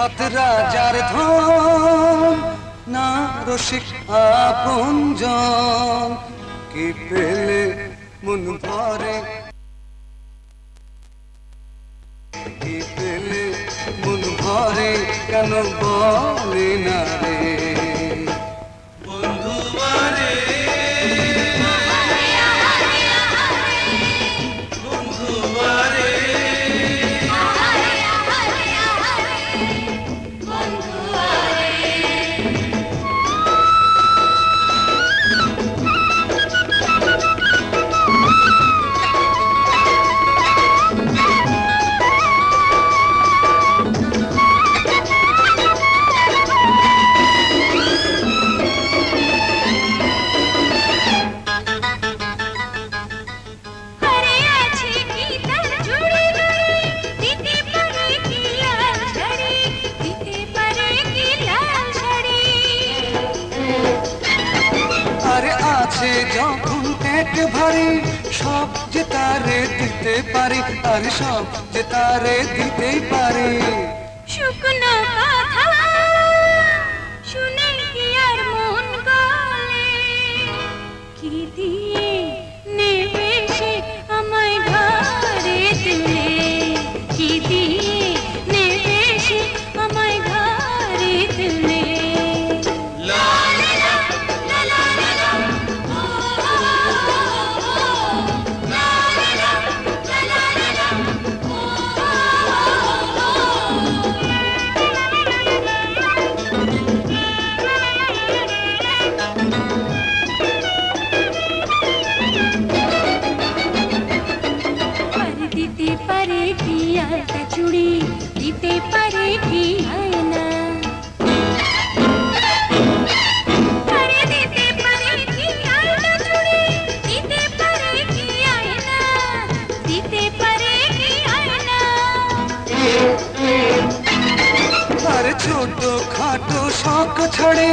সাত রাজার ধন, না রসিক আপনজন কি পেলে মন ভরে? কি পেলে মন ভরে? কেন বলে না রে? আছে যখন ভারী, সব যে তারে দিতে পারি, আর সব যে তারে দিতে পারি। শুকনো কথা, শুনে কি আর কি আয়না আর ছোট খাটো শখ ছাড়ে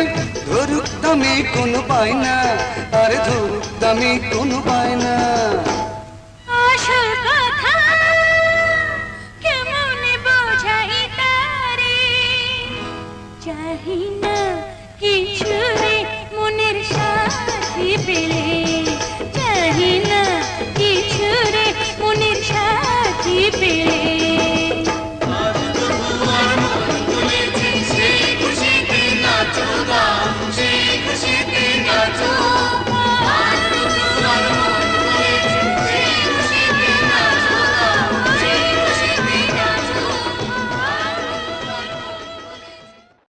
ধরুক দামি কোনো পায় না আর ধরুক দামি কোনো পায় না না কিছু রে মনের সাথী পেলে। চাহি না কিছু রে মনের সাথী পেলে।